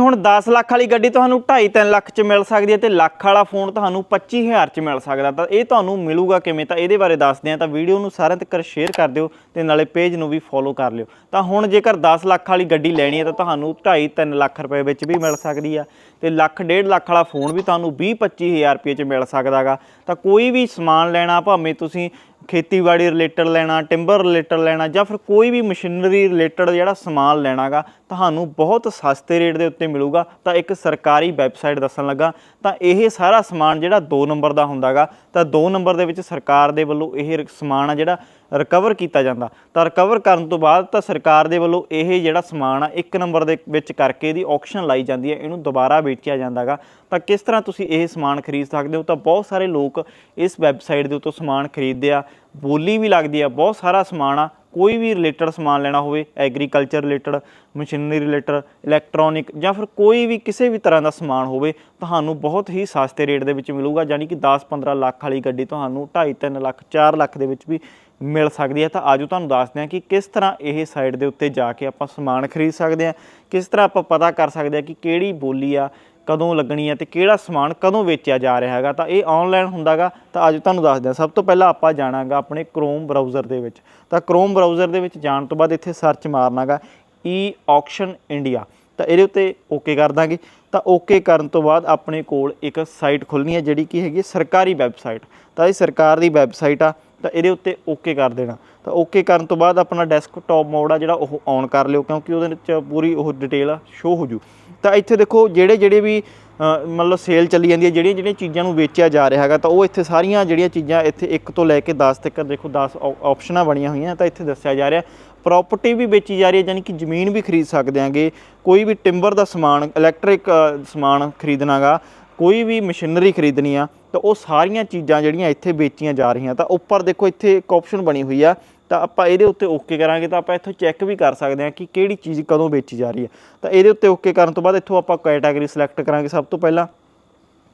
ਹੁਣ 10 ਲੱਖ ਵਾਲੀ ਗੱਡੀ ਤੁਹਾਨੂੰ 2.5-3 ਲੱਖ ਚ ਮਿਲ ਸਕਦੀ ਹੈ ਤੇ ਲੱਖ ਵਾਲਾ ਫੋਨ ਤੁਹਾਨੂੰ 25000 ਚ ਮਿਲ ਸਕਦਾ ਤਾਂ ਇਹ ਤੁਹਾਨੂੰ ਮਿਲੂਗਾ ਕਿਵੇਂ? ਤਾਂ ਇਹਦੇ ਬਾਰੇ ਦੱਸਦੇ ਆ ਤਾਂ ਵੀਡੀਓ ਨੂੰ ਸਾਰਿਆਂ ਤੱਕ ਸ਼ੇਅਰ ਕਰ ਦਿਓ ਤੇ ਨਾਲੇ ਪੇਜ ਨੂੰ ਵੀ ਫੋਲੋ ਕਰ ਲਿਓ। ਤਾਂ ਹੁਣ ਜੇਕਰ 10 ਲੱਖ ਵਾਲੀ ਗੱਡੀ ਲੈਣੀ ਹੈ ਤਾਂ ਤੁਹਾਨੂੰ 2.5-3 ਲੱਖ ਰੁਪਏ ਵਿੱਚ ਵੀ ਮਿਲ ਸਕਦੀ ਆ ਤੇ ਲੱਖ ਡੇਢ ਲੱਖ ਵਾਲਾ ਫੋਨ ਵੀ ਤੁਹਾਨੂੰ 20-25000 ਰੁਪਏ ਚ ਮਿਲ ਸਕਦਾਗਾ। ਤਾਂ ਕੋਈ ਵੀ ਸਮਾਨ ਲੈਣਾ ਭਾਵੇਂ ਤੁਸੀਂ ਖੇਤੀਬਾੜੀ ਰਿਲੇਟਡ ਲੈਣਾ ਟਿੰਬਰ ਰਿਲੇਟਡ ਲੈਣਾ ਜਾਂ ਫਿਰ ਕੋਈ ਵੀ ਮਸ਼ੀਨਰੀ ਰਿਲੇਟਡ ਜਿਹੜਾ ਸਮਾਨ ਲੈਣਾਗਾ, ਤੁਹਾਨੂੰ ਬਹੁਤ ਸਸਤੇ ਰੇਟ ਦੇ ਉੱਤੇ ਮਿਲੂਗਾ। ਤਾਂ ਇੱਕ ਸਰਕਾਰੀ ਵੈਬਸਾਈਟ ਦੱਸਣ ਲੱਗਾ, ਤਾਂ ਇਹ ਸਾਰਾ ਸਮਾਨ ਜਿਹੜਾ 2 ਨੰਬਰ ਦਾ ਹੁੰਦਾਗਾ, ਤਾਂ 2 ਨੰਬਰ ਦੇ ਵਿੱਚ ਸਰਕਾਰ ਦੇ ਵੱਲੋਂ ਇਹ ਸਮਾਨ ਆ ਜਿਹੜਾ ਰਿਕਵਰ ਕੀਤਾ ਜਾਂਦਾ। ਤਾਂ ਰਿਕਵਰ ਕਰਨ ਤੋਂ ਬਾਅਦ ਤਾਂ ਸਰਕਾਰ ਦੇ ਵੱਲੋਂ ਇਹ ਜਿਹੜਾ ਸਮਾਨ ਆ, ਇੱਕ ਨੰਬਰ ਦੇ ਵਿੱਚ ਕਰਕੇ ਇਹਦੀ ਆਕਸ਼ਨ ਲਾਈ ਜਾਂਦੀ ਹੈ, ਇਹਨੂੰ ਦੁਬਾਰਾ ਵੇਚਿਆ ਜਾਂਦਾਗਾ। ਤਾਂ ਕਿਸ ਤਰ੍ਹਾਂ ਤੁਸੀਂ ਇਹ ਸਮਾਨ ਖਰੀਦ ਸਕਦੇ ਹੋ? ਤਾਂ ਬਹੁਤ ਸਾਰੇ ਲੋਕ ਇਸ ਵੈਬਸਾਈਟ ਦੇ ਉੱਤੋਂ ਸਮਾਨ ਖਰੀਦਦੇ ਆ। ਬੋਲੀ ਵੀ ਲੱਗਦੀ ਆ, ਬਹੁਤ ਸਾਰਾ ਸਮਾਨ ਆ। ਕੋਈ ਵੀ ਰਿਲੇਟਡ ਸਮਾਨ ਲੈਣਾ ਹੋਵੇ agriculture related machinery related electronic ਜਾਂ ਫਿਰ ਕੋਈ ਵੀ ਕਿਸੇ ਵੀ ਤਰ੍ਹਾਂ ਦਾ ਸਮਾਨ ਹੋਵੇ, ਤੁਹਾਨੂੰ ਬਹੁਤ ਹੀ ਸਸਤੇ ਰੇਟ ਦੇ ਵਿੱਚ ਮਿਲੂਗਾ। ਯਾਨੀ ਕਿ 10-15 ਲੱਖ ਵਾਲੀ ਗੱਡੀ ਤੁਹਾਨੂੰ 2.5-3 ਲੱਖ 4 ਲੱਖ ਦੇ ਵਿੱਚ ਵੀ ਮਿਲ ਸਕਦੀ ਹੈ ਤਾਂ ਆਜੋ ਤੁਹਾਨੂੰ ਦੱਸਦੇ ਹਾਂ ਕਿ ਕਿਸ ਤਰ੍ਹਾਂ ਇਹ ਸਾਈਟ ਦੇ ਉੱਤੇ ਜਾ ਕੇ ਆਪਾਂ ਸਮਾਨ ਖਰੀਦ ਸਕਦੇ ਹਾਂ, ਕਿਸ ਤਰ੍ਹਾਂ ਆਪਾਂ ਪਤਾ ਕਰ ਸਕਦੇ ਹਾਂ ਕਿ ਕਿਹੜੀ ਬੋਲੀ ਆ, ਕਦੋਂ ਲੱਗਣੀ ਹੈ ਤੇ ਕਿਹੜਾ ਸਮਾਨ ਕਦੋਂ ਵੇਚਿਆ ਜਾ ਰਿਹਾ ਹੈਗਾ। ਤਾਂ ਇਹ ਆਨਲਾਈਨ ਹੁੰਦਾਗਾ, ਤਾਂ ਅੱਜ ਤੁਹਾਨੂੰ ਦੱਸਦੇ ਹਾਂ। ਸਭ ਤੋਂ ਪਹਿਲਾਂ ਆਪਾਂ ਜਾਣਾਗਾ ਆਪਣੇ ਕ੍ਰੋਮ ਬਰਾਊਜ਼ਰ ਦੇ ਵਿੱਚ। ਤਾਂ ਕ੍ਰੋਮ ਬਰਾਊਜ਼ਰ ਦੇ ਵਿੱਚ ਜਾਣ ਤੋਂ ਬਾਅਦ ਇੱਥੇ ਸਰਚ ਮਾਰਨਾਗਾ ਈ ਆਕਸ਼ਨ ਇੰਡੀਆ ਤਾਂ ਇਹਦੇ ਉੱਤੇ ਓਕੇ ਕਰ ਦਾਂਗੇ। ਤਾਂ ਓਕੇ ਕਰਨ ਤੋਂ ਬਾਅਦ ਆਪਣੇ ਕੋਲ ਇੱਕ ਸਾਈਟ ਖੁੱਲਣੀ ਹੈ, ਜਿਹੜੀ ਕੀ ਹੈਗੀ ਸਰਕਾਰੀ ਵੈਬਸਾਈਟ ਤਾਂ ਇਹ ਸਰਕਾਰ ਦੀ ਵੈਬਸਾਈਟ ਆ। ਤਾਂ ਇਹਦੇ ਉੱਤੇ ਓਕੇ ਕਰ ਦੇਣਾ। ਤਾਂ ਓਕੇ ਕਰਨ ਤੋਂ ਬਾਅਦ ਆਪਣਾ ਡੈਸਕਟਾਪ ਮੋਡ ਆ ਜਿਹੜਾ ਉਹ ਔਨ ਕਰ ਲਿਓ, ਕਿਉਂਕਿ ਉਹਦੇ ਵਿੱਚ ਪੂਰੀ ਉਹ ਡਿਟੇਲ ਸ਼ੋ ਹੋ ਜੂ। ਤਾਂ ਇੱਥੇ ਦੇਖੋ, ਜਿਹੜੇ ਜਿਹੜੇ ਵੀ ਮਤਲਬ ਸੇਲ ਚੱਲੀ ਜਾਂਦੀ ਹੈ, ਜਿਹੜੀਆਂ ਜਿਹੜੀਆਂ ਚੀਜ਼ਾਂ ਨੂੰ ਵੇਚਿਆ ਜਾ ਰਿਹਾ ਹੈਗਾ, ਤਾਂ ਉਹ ਇੱਥੇ ਸਾਰੀਆਂ ਜਿਹੜੀਆਂ ਚੀਜ਼ਾਂ ਇੱਥੇ 1 ਤੋਂ ਲੈ ਕੇ 10 ਤੱਕ ਦੇਖੋ 10 ਆਪਸ਼ਨਾਂ ਬਣੀਆਂ ਹੋਈਆਂ ਤਾਂ ਇੱਥੇ ਦੱਸਿਆ ਜਾ ਰਿਹਾ। ਪ੍ਰਾਪਰਟੀ ਵੀ ਵੇਚੀ ਜਾ ਰਹੀ ਹੈ ਯਾਨੀ ਕਿ ਜ਼ਮੀਨ ਵੀ ਖਰੀਦ ਸਕਦੇ ਆਂਗੇ ਕੋਈ ਵੀ ਟਿੰਬਰ ਦਾ ਸਮਾਨ ਇਲੈਕਟ੍ਰਿਕ ਸਮਾਨ ਖਰੀਦਣਾਗਾ ਕੋਈ ਵੀ ਮਸ਼ੀਨਰੀ ਖਰੀਦਣੀ ਆ, ਤਾਂ ਉਹ ਸਾਰੀਆਂ ਚੀਜ਼ਾਂ ਜਿਹੜੀਆਂ ਇੱਥੇ ਵੇਚੀਆਂ ਜਾ ਰਹੀਆਂ, ਤਾਂ ਉੱਪਰ ਦੇਖੋ ਇੱਥੇ ਇੱਕ ਆਪਸ਼ਨ ਬਣੀ ਹੋਈ ਆ, ਤਾਂ ਆਪਾਂ ਇਹਦੇ ਉੱਤੇ ਓਕੇ ਕਰਾਂਗੇ, ਤਾਂ ਆਪਾਂ ਇੱਥੋਂ ਚੈੱਕ ਵੀ ਕਰ ਸਕਦੇ ਹਾਂ ਕਿ ਕਿਹੜੀ ਚੀਜ਼ ਕਦੋਂ ਵੇਚੀ ਜਾ ਰਹੀ ਹੈ। ਤਾਂ ਇਹਦੇ ਉੱਤੇ ਓਕੇ ਕਰਨ ਤੋਂ ਬਾਅਦ ਇੱਥੋਂ ਆਪਾਂ ਕੈਟਾਗਰੀ ਸਿਲੈਕਟ ਕਰਾਂਗੇ ਸਭ ਤੋਂ ਪਹਿਲਾਂ।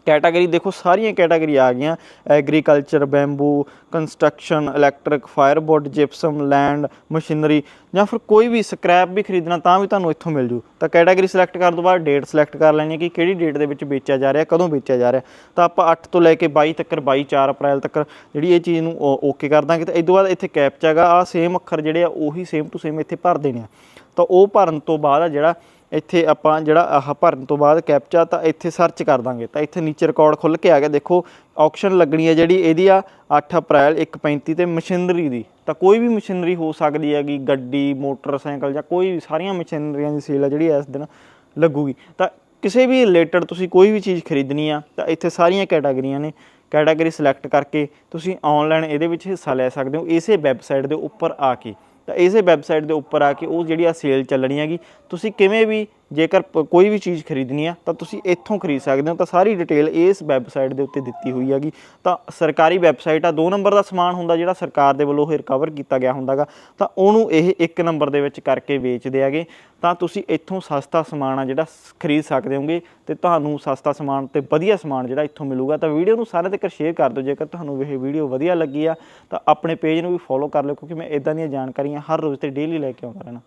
ਕੈਟਾਗਰੀ ਦੇਖੋ, ਸਾਰੀਆਂ ਕੈਟਾਗਰੀ ਆ ਗਈਆਂ। Agriculture, bamboo, construction, electric fireboard gypsum, land, machinery, ਜਾਂ ਫਿਰ ਕੋਈ ਵੀ ਸਕ੍ਰੈਪ ਵੀ ਖਰੀਦਣਾ ਤਾਂ ਵੀ ਤੁਹਾਨੂੰ ਇੱਥੋਂ ਮਿਲ ਜੂ। ਤਾਂ ਕੈਟਾਗਰੀ ਸਿਲੈਕਟ ਕਰਨ ਤੋਂ ਬਾਅਦ ਡੇਟ ਸਿਲੈਕਟ ਕਰ ਲੈਣੀ ਹੈ ਕਿ ਕਿਹੜੀ ਡੇਟ ਦੇ ਵਿੱਚ ਵੇਚਿਆ ਜਾ ਰਿਹਾ, ਕਦੋਂ ਵੇਚਿਆ ਜਾ ਰਿਹਾ। ਤਾਂ ਆਪਾਂ 8 ਤੋਂ ਲੈ ਕੇ 22 ਤੱਕ 22 4 ਅਪ੍ਰੈਲ ਤੱਕ ਜਿਹੜੀ ਇਹ ਚੀਜ਼ ਨੂੰ ਓਕੇ ਕਰ ਦਾਂਗੇ। ਤਾਂ ਇਸ ਤੋਂ ਬਾਅਦ ਇੱਥੇ ਕੈਪਚਾ ਹੈਗਾ ਆ ਸੇਮ ਅੱਖਰ ਜਿਹੜੇ ਆ, ਉਹੀ ਸੇਮ ਟੂ ਸੇਮ ਇੱਥੇ ਭਰ ਦੇਣੇ ਆ। ਤਾਂ ਉਹ ਭਰਨ ਤੋਂ ਬਾਅਦ ਆ ਜਿਹੜਾ ਇੱਥੇ ਆਪਾਂ ਜਿਹੜਾ ਆਹ ਭਰਨ ਤੋਂ ਬਾਅਦ ਕੈਪਚਾ ਤਾਂ ਇੱਥੇ ਸਰਚ ਕਰ ਦਾਂਗੇ। ਤਾਂ ਇੱਥੇ ਨੀਚੇ ਰਿਕਾਰਡ ਖੁੱਲ ਕੇ ਆ ਗਿਆ। ਦੇਖੋ ਆਕਸ਼ਨ ਲੱਗਣੀ ਹੈ ਜਿਹੜੀ, ਇਹਦੀ ਆ 8 ਅਪ੍ਰੈਲ 1:35 ਤੇ ਮਸ਼ੀਨਰੀ ਦੀ। ਤਾਂ ਕੋਈ ਵੀ ਮਸ਼ੀਨਰੀ ਹੋ ਸਕਦੀ ਹੈਗੀ, ਗੱਡੀ, ਮੋਟਰਸਾਈਕਲ ਜਾਂ ਕੋਈ ਵੀ, ਸਾਰੀਆਂ ਮਸ਼ੀਨਰੀਆਂ ਦੀ ਸੇਲ ਆ ਜਿਹੜੀ ਇਸ ਦਿਨ ਲੱਗੂਗੀ। ਤਾਂ ਕਿਸੇ ਵੀ ਰਿਲੇਟਡ ਤੁਸੀਂ ਕੋਈ ਵੀ ਚੀਜ਼ ਖਰੀਦਣੀ ਆ, ਤਾਂ ਇੱਥੇ ਸਾਰੀਆਂ ਕੈਟਾਗਰੀਆਂ ਨੇ। ਕੈਟਾਗਰੀ ਸਿਲੈਕਟ ਕਰਕੇ ਤੁਸੀਂ ਆਨਲਾਈਨ ਇਹਦੇ ਵਿੱਚ ਹਿੱਸਾ ਲੈ ਸਕਦੇ ਹੋ, ਇਸੇ ਵੈਬਸਾਈਟ ਦੇ ਉੱਪਰ ਆ ਕੇ। ਤਾਂ ਇਸੇ ਵੈਬਸਾਈਟ ਦੇ ਉੱਪਰ ਆ ਕੇ ਉਹ ਜਿਹੜੀ ਆ ਸੇਲ ਚੱਲਣੀ ਹੈਗੀ, ਤੁਸੀਂ ਕਿਵੇਂ ਵੀ ਜੇਕਰ ਪ- ਕੋਈ ਵੀ ਚੀਜ਼ ਖਰੀਦਣੀ ਆ, ਤਾਂ ਤੁਸੀਂ ਇੱਥੋਂ ਖਰੀਦ ਸਕਦੇ ਹੋ। ਤਾਂ ਸਾਰੀ ਡਿਟੇਲ ਇਸ ਵੈਬਸਾਈਟ ਦੇ ਉੱਤੇ ਦਿੱਤੀ ਹੋਈ ਹੈਗੀ। ਤਾਂ ਸਰਕਾਰੀ ਵੈਬਸਾਈਟ ਆ, ਦੋ ਨੰਬਰ ਦਾ ਸਮਾਨ ਹੁੰਦਾ ਜਿਹੜਾ ਸਰਕਾਰ ਦੇ ਵੱਲੋਂ ਇਹ ਰਿਕਵਰ ਕੀਤਾ ਗਿਆ ਹੁੰਦਾਗਾ। ਤਾਂ ਉਹਨੂੰ ਇਹ ਇੱਕ ਨੰਬਰ ਦੇ ਵਿੱਚ ਕਰਕੇ ਵੇਚਦੇ ਹੈਗੇ। ਤਾਂ ਤੁਸੀਂ ਇੱਥੋਂ ਸਸਤਾ ਸਮਾਨ ਆ ਜਿਹੜਾ ਖਰੀਦ ਸਕਦੇ ਹੋਗੇ ਤੇ ਤੁਹਾਨੂੰ ਸਸਤਾ ਸਮਾਨ ਤੇ ਵਧੀਆ ਸਮਾਨ ਜਿਹੜਾ ਇੱਥੋਂ ਮਿਲੂਗਾ। ਤਾਂ ਵੀਡੀਓ ਨੂੰ ਸਾਰਿਆਂ ਤੱਕ ਸ਼ੇਅਰ ਕਰ ਦਿਓ। ਜੇਕਰ ਤੁਹਾਨੂੰ ਇਹ ਵੀਡੀਓ ਵਧੀਆ ਲੱਗੀ ਆ, ਤਾਂ ਆਪਣੇ ਪੇਜ ਨੂੰ ਵੀ ਫੋਲੋ ਕਰ ਲਿਓ, ਕਿਉਂਕਿ ਮੈਂ ਇਦਾਂ ਦੀਆਂ ਜਾਣਕਾਰੀਆਂ ਹਰ ਰੋਜ਼ ਤੇ ਡੇਲੀ ਲੈ ਕੇ ਆਉਂਦਾ ਰਹਿਣਾ।